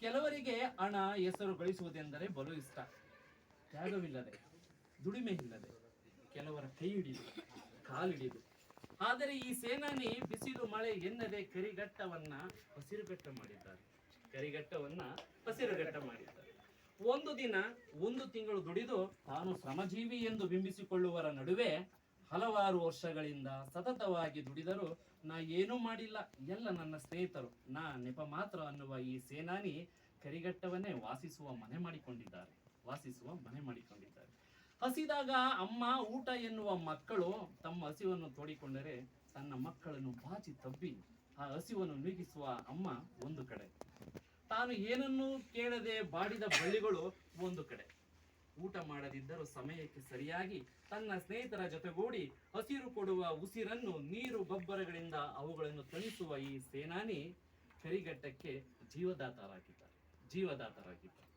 ಕೆಲವರಿಗೆ ಹಣ, ಹೆಸರು ಗಳಿಸುವುದೆಂದರೆ ಬಲು ಇಷ್ಟ. ತ್ಯಾಗವಿಲ್ಲದೆ ದುಡಿಮೆ ಇಲ್ಲದೆ ಕೆಲವರ ಕೈ ಹಿಡಿದು ಕಾಲಿಡಿದು ಆದರೆ ಈ ಸೇನಾನಿ ಬಿಸಿಲು ಮಳೆ ಎನ್ನದೆ ಕರಿಘಟ್ಟವನ್ನ ಹಸಿರುಘಟ್ಟ ಮಾಡಿದ್ದಾರೆ. ಕರಿಘಟ್ಟವನ್ನ ಹಸಿರುಘಟ್ಟ ಮಾಡಿದ್ದಾರೆ. ಒಂದು ದಿನ, ಒಂದು ತಿಂಗಳು ದುಡಿದು ತಾನು ಶ್ರಮಜೀವಿ ಎಂದು ಬಿಂಬಿಸಿಕೊಳ್ಳುವರ ನಡುವೆ ಹಲವಾರು ವರ್ಷಗಳಿಂದ ಸತತವಾಗಿ ದುಡಿದರೂ ನಾ ಏನೂ ಮಾಡಿಲ್ಲ. ಎಲ್ಲ ನನ್ನ ಸ್ನೇಹಿತರು. ನಾ ನೆಪ ಮಾತ್ರ ಅನ್ನುವ ಈ ಸೇನಾನಿ ಕರಿಘಟ್ಟವನ್ನೇ ವಾಸಿಸುವ ಮನೆ ಮಾಡಿಕೊಂಡಿದ್ದಾರೆ. ವಾಸಿಸುವ ಮನೆ ಮಾಡಿಕೊಂಡಿದ್ದಾರೆ. ಹಸಿದಾಗ ಅಮ್ಮ ಊಟ ಎನ್ನುವ ಮಕ್ಕಳು ತಮ್ಮ ಹಸಿವನ್ನು ತೋಡಿಕೊಂಡರೆ ತನ್ನ ಮಕ್ಕಳನ್ನು ಬಾಚಿ ತಬ್ಬಿ ಆ ಹಸಿವನ್ನು ನೀಗಿಸುವ ಅಮ್ಮ ಒಂದು ಕಡೆ. ತಾನು ಏನನ್ನೂ ಕೇಳದೆ ಬಾಡಿದ ಬಳ್ಳಿಗಳು ಒಂದು ಕಡೆ. ಊಟ ಮಾಡದಿದ್ದರೂ ಸಮಯಕ್ಕೆ ಸರಿಯಾಗಿ ತನ್ನ ಸ್ನೇಹಿತರ ಜೊತೆಗೂಡಿ ಹಸಿರು ಕೊಡುವ ಉಸಿರನ್ನು ನೀರು ಗೊಬ್ಬರಗಳಿಂದ ಅವುಗಳನ್ನು ತಣಿಸುವ ಈ ಸೇನಾನಿ ಕರಿಘಟ್ಟಕ್ಕೆ ಜೀವದಾತರಾಗಿದ್ದಾರೆ. ಜೀವದಾತರಾಗಿದ್ದಾರೆ.